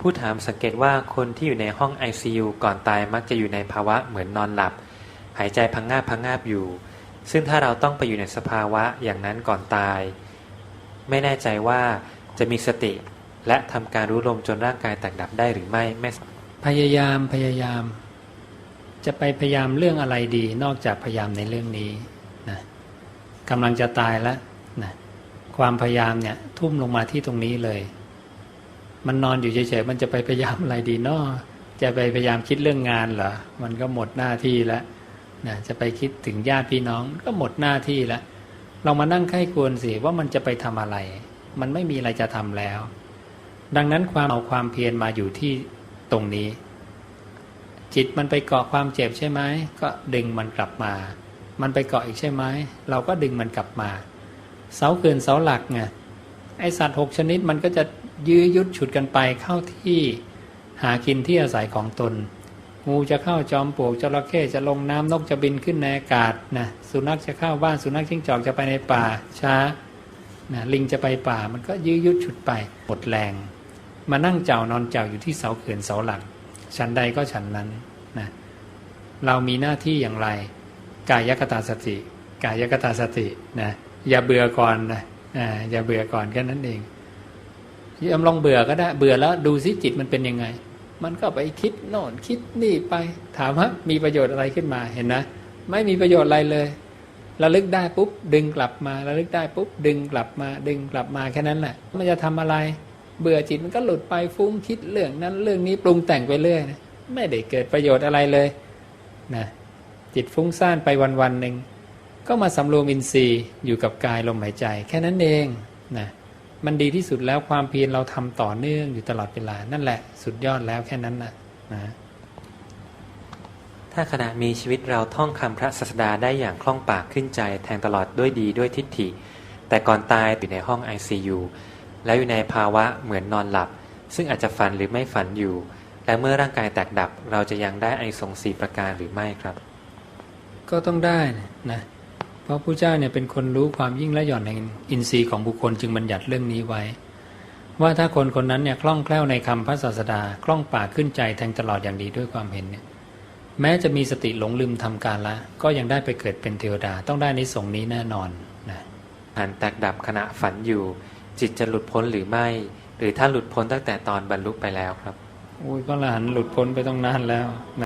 ผู้ถามสังเกตว่าคนที่อยู่ในห้อง ICU ก่อนตายมักจะอยู่ในภาวะเหมือนนอนหลับ หายใจพังงาบพังงาบอยู่ ซึ่งถ้าเราต้องไปอยู่ในสภาวะอย่างนั้นก่อนตาย ไม่แน่ใจว่าจะมีสติ และทำการรู้ลมจนร่างกายแตกดับได้หรือไม่ไม่พยายามพยายาม จะไปพยายามเรื่องอะไรดี นอกจากพยายามในเรื่องนี้นะกำลังจะตายแล้วนะความพยายามเนี่ยทุ่มลงมาที่ตรงนี้เลย มันนอนอยู่เฉยๆมันจะไปพยายามอะไรดีเนาะจะไปพยายามคิดเรื่องงานเหรอมันก็หมดหน้าที่แล้วนะจะไปคิดถึงญาติพี่น้องก็หมดหน้าที่แล้วเรามานั่งไข้ควรสิว่ามันจะไปทำอะไร มันไม่มีอะไรจะทำแล้ว ดังนั้นความเอาความเพียรมาอยู่ที่ตรงนี้ จิตมันไปเกาะความเจ็บใช่ไหมก็ดึงมันกลับมา มันไปเกาะอีกใช่ไหมเราก็ดึงมันกลับมา เสาเกินเสาหลักไงไอสัตว์หกชนิดมันก็จะ ยื้อยุดฉุดกันไปเข้าที่หากินที่อาศัยของตน งูจะเข้าจอมปลวกจระเข้จะลงน้ำนกจะบินขึ้นในอากาศนะสุนัขจะเข้าบ้านสุนัขจิ้งจอกจะไปในป่าช้านะลิงจะไปป่ามันก็ยื้อยุดฉุดไปหมดแรง มานั่งเจ้านอนเจ้าอยู่ที่เสาเขื่อนเสาหลักชั้นใดก็ชั้นนั้นนะเรามีหน้าที่อย่างไร กายกตาสติ กายกตาสตินะอย่าเบื่อก่อนนะอย่าเบื่อก่อนแค่นั้นเอง ยอมลองเบื่อก็ได้ เบื่อแล้วดูสิจิตมันเป็นยังไง มันก็ไปคิดโน่นคิดนี่ไปถามว่ามีประโยชน์อะไรขึ้นมาเห็นนะ ไม่มีประโยชน์อะไรเลยระลึกได้ปุ๊บดึงกลับมาระลึกได้ปุ๊บดึงกลับมาดึงกลับมาแค่นั้นแหละมันจะทำอะไร เบื่อจิตมันก็หลุดไปฟุ้งคิดเรื่องนั้นเรื่องนี้ปรุงแต่งไปเรื่อยนะไม่ได้เกิดประโยชน์อะไรเลยนะจิตฟุ้งซ่านไปวันวันหนึ่งก็มาสำรวมอินทรีย์อยู่กับกายลมหายใจ แค่นั้นเองนะ มันดีที่สุดแล้วความเพียรเราทำต่อเนื่องอยู่ตลอดเวลา นั่นแหละสุดยอดแล้วแค่นั้นนะนะถ้าขณะมีชีวิตเราท่องคำพระศาสดาได้อย่างคล่องปากขึ้นใจแทงตลอดด้วยดีด้วยทิฏฐิ แต่ก่อนตายอยู่ในห้อง ICU แล้วอยู่ในภาวะเหมือนนอนหลับ ซึ่งอาจจะฝันหรือไม่ฝันอยู่ และเมื่อร่างกายแตกดับ เราจะยังได้อานิสงส์สี่ประการหรือไม่ครับ ก็ต้องได้นะ เพราะพระเจ้าเนี่ยเป็นคนรู้ความยิ่งและหย่อนแห่งอินทรีย์ของบุคคลจึงบัญญัติเรื่องนี้ไว้ ว่าถ้าคนคนนั้นเนี่ยคล่องแคล่วในคำพระศาสดาคล่องปากขึ้นใจแทงตลอดอย่างดีด้วยความเห็นเนี่ยแม้จะมีสติหลงลืมทำการละ ก็ยังได้ไปเกิดเป็นเทวดาต้องได้ในสงส์นี้แน่นอนนะหันแตกดับขณะฝันอยู่ จิตจะหลุดพ้นหรือไม่ หรือถ้าหลุดพ้นตั้งแต่ตอนบรรลุไปแล้วครับโอ้ยพระอรหันต์หลุดพ้นไปต้องนานแล้ว